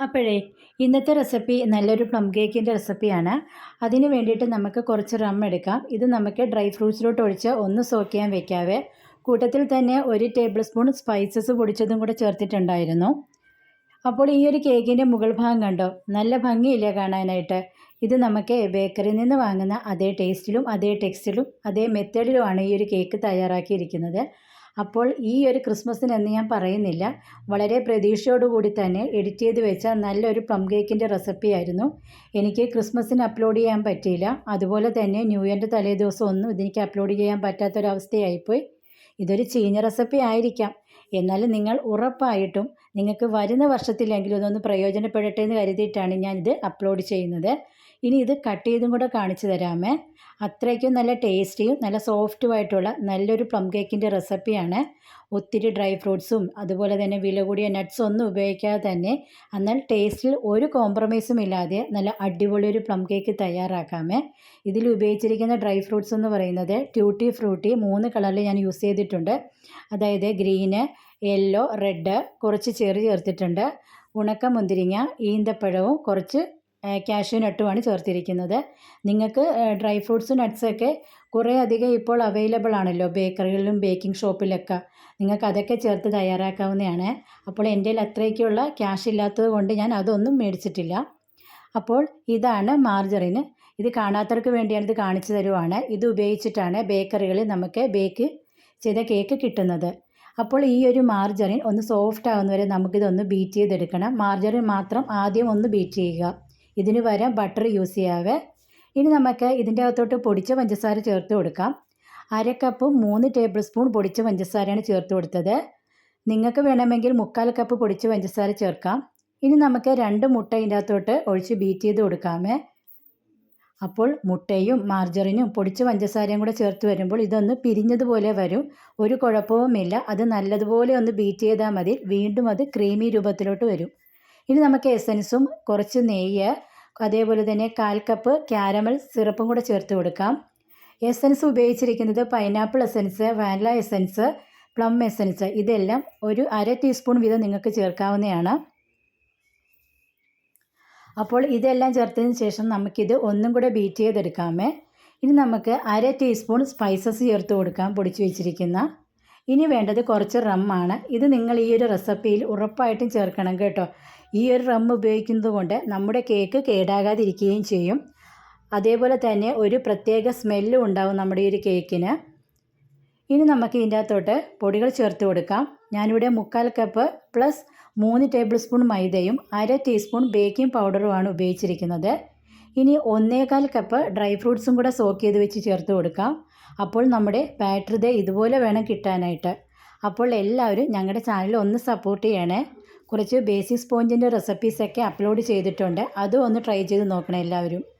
അപ്പോഴേ ഇന്നത്തെ റെസിപ്പി നല്ലൊരു പ്ലം കേക്കിന്റെ റെസിപ്പിയാണ് അതിന് വേണ്ടിയിട്ട് നമുക്ക് കുറച്ച് റം എടുക്കാം. ഇത് നമുക്ക് ഡ്രൈ ഫ്രൂട്ട്സിലോട്ട് ഒഴിച്ച് ഒന്ന് സോക്ക് ചെയ്യാൻ വെക്കാവേ. കൂട്ടത്തിൽ തന്നെ ഒരു ടേബിൾ സ്പൂൺ സ്പൈസസ് പൊടിച്ചതും കൂടെ ചേർത്തിട്ടുണ്ടായിരുന്നു. അപ്പോൾ ഈ ഒരു കേക്കിന്റെ മുകൾ ഭാഗം കണ്ടോ? നല്ല ഭംഗിയില്ല കാണാനായിട്ട്. ഇത് നമുക്ക് ബേക്കറിയിൽ നിന്ന് വാങ്ങുന്ന അതേ ടേസ്റ്റിലും അതേ ടെക്സ്റ്റിലും അതേ മെത്തേഡിലുമാണ് ഈ ഒരു കേക്ക് തയ്യാറാക്കിയിരിക്കുന്നത്. അപ്പോൾ ഈ ഒരു ക്രിസ്മസിന് ഞാൻ പറയുന്നില്ല. വളരെ പ്രതീക്ഷയോടുകൂടി തന്നെ എഡിറ്റ് ചെയ്ത് വെച്ച നല്ലൊരു പ്ലം കേക്കിന്റെ റെസിപ്പി ആയിരുന്നു. എനിക്ക് ക്രിസ്മസിന് അപ്ലോഡ് ചെയ്യാൻ പറ്റിയില്ല. അതുപോലെ തന്നെ ന്യൂ ഇയറിന്റെ തലേ ദിവസം ഒന്നും ഇതെനിക്ക് അപ്ലോഡ് ചെയ്യാൻ പറ്റാത്തൊരവസ്ഥയായിപ്പോയി. ഇതൊരു ചീഞ്ഞ റെസിപ്പി ആയിരിക്കാം. എന്നാലും നിങ്ങൾ ഉറപ്പായിട്ടും നിങ്ങൾക്ക് വരുന്ന വർഷത്തിലെങ്കിലും ഇതൊന്ന് പ്രയോജനപ്പെടട്ടെ എന്ന് കരുതിയിട്ടാണ് ഞാനിത് അപ്ലോഡ് ചെയ്യുന്നത്. ഇനി ഇത് കട്ട് ചെയ്തും കൂടെ കാണിച്ചു തരാമേ. അത്രയ്ക്കും നല്ല ടേസ്റ്റിയും നല്ല സോഫ്റ്റുമായിട്ടുള്ള നല്ലൊരു പ്ലം കേക്കിന്റെ റെസിപ്പിയാണ് ഒത്തിരി ഡ്രൈ ഫ്രൂട്ട്സും അതുപോലെ തന്നെ വില കൂടിയ നട്ട്സ് ഒന്നും ഉപയോഗിക്കാതെ തന്നെ എന്നാൽ ടേസ്റ്റിൽ ഒരു കോംപ്രമൈസും ഇല്ലാതെ നല്ല അടിപൊളി ഒരു പ്ലം കേക്ക് തയ്യാറാക്കാമേ. ഇതിൽ ഉപയോഗിച്ചിരിക്കുന്ന ഡ്രൈ ഫ്രൂട്ട്സ് എന്ന് പറയുന്നത് ട്യൂട്ടി ഫ്രൂട്ടി മൂന്ന് കളറിൽ ഞാൻ യൂസ് ചെയ്തിട്ടുണ്ട്. അതായത് ഗ്രീന് യെല്ലോ റെഡ് കുറച്ച് ചെറി ചേർത്തിട്ടുണ്ട്. ഉണക്ക മുന്തിരിങ്ങ ഈന്തപ്പഴവും കുറച്ച് കാഷ്യൂ നട്ടുമാണ് ചേർത്തിരിക്കുന്നത്. നിങ്ങൾക്ക് ഡ്രൈ ഫ്രൂട്ട്സ് നട്ട്സൊക്കെ കുറേ അധികം ഇപ്പോൾ അവൈലബിൾ ആണല്ലോ ബേക്കറികളിലും ബേക്കിംഗ് ഷോപ്പിലൊക്കെ നിങ്ങൾക്ക് അതൊക്കെ ചേർത്ത് തയ്യാറാക്കാവുന്നതാണ്. അപ്പോൾ എന്റെ കയ്യിൽ അത്രയ്ക്കുള്ള ക്യാഷ് ഇല്ലാത്തത് കൊണ്ട് ഞാൻ അതൊന്നും മേടിച്ചിട്ടില്ല. അപ്പോൾ ഇതാണ് മാർജറിന് ഇത് കാണാത്തവർക്ക് വേണ്ടിയാണ് ഇത് കാണിച്ചു തരുവാണ്. ഇത് ഉപയോഗിച്ചിട്ടാണ് ബേക്കറികളിൽ നമുക്ക് ബേക്ക് ചെയ്ത കേക്ക് കിട്ടുന്നത്. അപ്പോൾ ഈ ഒരു മാർജറിൻ ഒന്ന് സോഫ്റ്റ് ആകുന്നവരെ നമുക്കിതൊന്ന് ബീറ്റ് ചെയ്തെടുക്കണം. മാർജറിൻ മാത്രം ആദ്യം ഒന്ന് ബീറ്റ് ചെയ്യുക. ഇതിന് പകരം ബട്ടർ യൂസ് ചെയ്യാവേ. ഇനി നമുക്ക് ഇതിന്റെ അകത്തോട്ട് പൊടിച്ച പഞ്ചസാര ചേർത്ത് കൊടുക്കാം. അര കപ്പും മൂന്ന് ടേബിൾ സ്പൂൺ പൊടിച്ച പഞ്ചസാരയാണ് ചേർത്ത് കൊടുത്തത്. നിങ്ങൾക്ക് വേണമെങ്കിൽ മുക്കാൽ കപ്പ് പൊടിച്ച പഞ്ചസാര ചേർക്കാം. ഇനി നമുക്ക് രണ്ട് മുട്ട ഇതിന്റെ അകത്തോട്ട് ഒഴിച്ച് ബീറ്റ് ചെയ്ത് കൊടുക്കാമേ. അപ്പോൾ മുട്ടയും മാർജറിനും പൊടിച്ച പഞ്ചസാരയും കൂടെ ചേർത്ത് വരുമ്പോൾ ഇതൊന്ന് പിരിഞ്ഞതുപോലെ വരും. ഒരു കുഴപ്പവുമില്ല. അത് നല്ലതുപോലെ ഒന്ന് ബീറ്റ് ചെയ്താൽ മതി. വീണ്ടും അത് ക്രീമി രൂപത്തിലോട്ട് വരും. ഇനി നമുക്ക് എസൻസും കുറച്ച് നെയ്യ് അതേപോലെ തന്നെ കാൽ കപ്പ് ക്യാരമൽ സിറപ്പും കൂടെ ചേർത്ത് കൊടുക്കാം. എസൻസ് ഉപയോഗിച്ചിരിക്കുന്നത് pineapple essence vanilla essence plum essence. ഇതെല്ലാം ഒരു അര ടീസ്പൂൺ വീതം നിങ്ങൾക്ക് ചേർക്കാവുന്നതാണ്. അപ്പോൾ ഇതെല്ലാം ചേർത്തതിന് ശേഷം നമുക്കിത് ഒന്നും കൂടെ ബീറ്റ് ചെയ്തെടുക്കാമേ. ഇനി നമുക്ക് അര ടീസ്പൂൺ സ്പൈസസ് ചേർത്ത് കൊടുക്കാം പൊടിച്ചു വെച്ചിരിക്കുന്ന. ഇനി വേണ്ടത് കുറച്ച് റമ്മാണ്. ഇത് നിങ്ങൾ ഈ ഒരു റെസിപ്പിയിൽ ഉറപ്പായിട്ടും ചേർക്കണം കേട്ടോ. ഈ ഒരു റം ഉപയോഗിക്കുന്നത് കൊണ്ട് നമ്മുടെ കേക്ക് കേടാകാതിരിക്കുകയും ചെയ്യും. അതേപോലെ തന്നെ ഒരു പ്രത്യേക സ്മെല്ലും ഉണ്ടാവും നമ്മുടെ ഈ ഒരു കേക്കിന് ഇനി നമുക്ക് ഇതിന്റെ അകത്തോട്ട് പൊടികൾ ചേർത്ത് കൊടുക്കാം. ഞാനിവിടെ മുക്കാൽ കപ്പ് പ്ലസ് മൂന്ന് ടേബിൾ സ്പൂൺ മൈദയും അര ടീസ്പൂൺ ബേക്കിംഗ് പൗഡറുമാണ് ഉപയോഗിച്ചിരിക്കുന്നത്. ഇനി ഒന്നേകാൽ കപ്പ് ഡ്രൈ ഫ്രൂട്ട്സും കൂടെ സോക്ക് ചെയ്ത് വെച്ച് ചേർത്ത് കൊടുക്കാം. അപ്പോൾ നമ്മുടെ ബാറ്ററി ഇതുപോലെ വേണം കിട്ടാനായിട്ട്. അപ്പോൾ എല്ലാവരും ഞങ്ങളുടെ ചാനൽ ഒന്ന് സപ്പോർട്ട് ചെയ്യണേ. കുറച്ച് ബേസിക് സ്പോഞ്ചിന്റെ റെസിപ്പീസൊക്കെ അപ്ലോഡ് ചെയ്തിട്ടുണ്ട്. അതും ഒന്ന് ട്രൈ ചെയ്ത് നോക്കണം എല്ലാവരും.